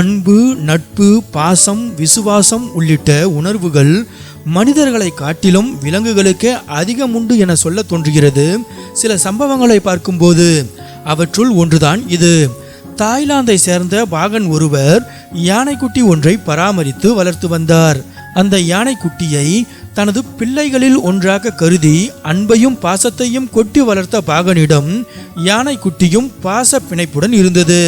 அன்பு நட்பு பாசம் விசுவாசம் உள்ளிட்ட உணர்வுகள் மனிதர்களை காட்டிலும் விலங்குகளுக்கே அதிகம் உண்டு என சொல்ல தோன்றுகிறது. சில சம்பவங்களை பார்க்கும்போது அவற்றுள் ஒன்றுதான் இது. தாய்லாந்தை சேர்ந்த பாகன் ஒருவர் யானைக்குட்டி ஒன்றை பராமரித்து வளர்த்து வந்தார். அந்த யானைக்குட்டியை தனது பிள்ளைகளில் ஒன்றாக கருதி அன்பையும் பாசத்தையும் கொட்டி வளர்த்த பாகனிடம் யானைக்குட்டியும் பாச பிணைப்புடன் இருந்தது.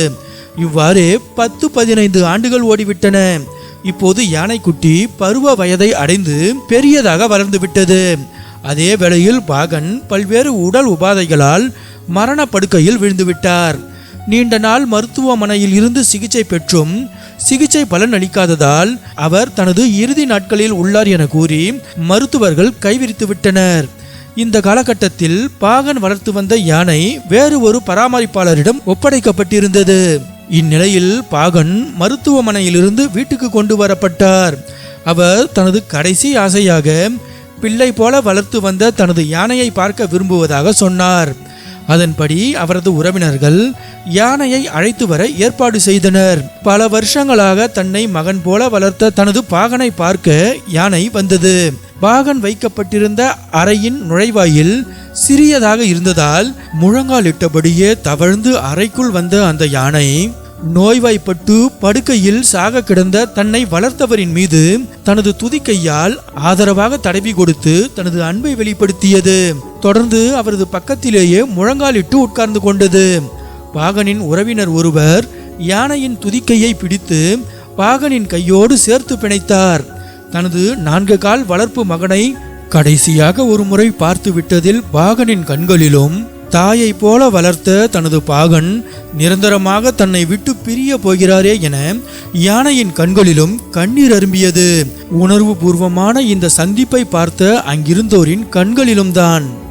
இவ்வாறு பத்து பதினைந்து ஆண்டுகள் ஓடிவிட்டன. இப்போது யானைக்குட்டி பருவ வயதை அடைந்து பெரியதாக வளர்ந்துவிட்டது. அதே வேளையில் பாகன் பல்வேறு உடல் உபாதைகளால் மரணப்படுக்கையில் விழுந்துவிட்டார். நீண்ட நாள் மருத்துவமனையில் இருந்து சிகிச்சை பெற்றும் சிகிச்சை பலன் அளிக்காததால் அவர் தனது இறுதி நாட்களில் உள்ளார் என கூறி மருத்துவர்கள் கைவிரித்து விட்டனர் இந்த காலகட்டத்தில் பாகன் வளர்த்து வந்த யானை வேறு ஒரு பராமரிப்பாளரிடம் ஒப்படைக்கப்பட்டிருந்தது. இந்நிலையில் பாகன் மருத்துவமனையிலிருந்து வீட்டுக்கு கொண்டு வரப்பட்டார். அவர் தனது கடைசி ஆசையாக பிள்ளை போல வளர்த்து வந்த தனது யானையை பார்க்க விரும்புவதாக சொன்னார். அதன்படி அவரது உறவினர்கள் யானையை அழைத்து வர ஏற்பாடு செய்தனர். பல வருஷங்களாக தன்னை மகன் போல வளர்த்த தனது பாகனை பார்க்க யானை வந்தது. பாகன் வைக்கப்பட்டிருந்த அறையின் நுழைவாயில் சிறியதாக இருந்ததால் முழங்காலிட்டபடியே தவழ்ந்து அறைக்குள் வந்த அந்த யானை நோய்வாய்ப்பட்டு படுக்கையில் சாக கிடந்த தன்னை வளர்த்தவரின் மீது தனது துதிக்கையால் ஆதரவாக தடவி கொடுத்து தனது அன்பை வெளிப்படுத்தியது. தொடர்ந்து அவரது பக்கத்திலேயே முழங்காலிட்டு உட்கார்ந்து கொண்டது. பாகனின் உறவினர் ஒருவர் யானையின் துதிக்கையை பிடித்து பாகனின் கையோடு சேர்த்து பிணைத்தார். தனது நான்கு கால் வளர்ப்பு மகனை கடைசியாக ஒரு முறை பார்த்து விட்டதில் பாகனின் கண்களிலும் தாயை போல வளர்த்த தனது பாகன் நிரந்தரமாக தன்னை விட்டு பிரிய போகிறாரே என யானையின் கண்களிலும் கண்ணீர் அரும்பியது. உணர்வு பூர்வமான இந்த சந்திப்பை பார்த்த அங்கிருந்தோரின் கண்களிலும் தான்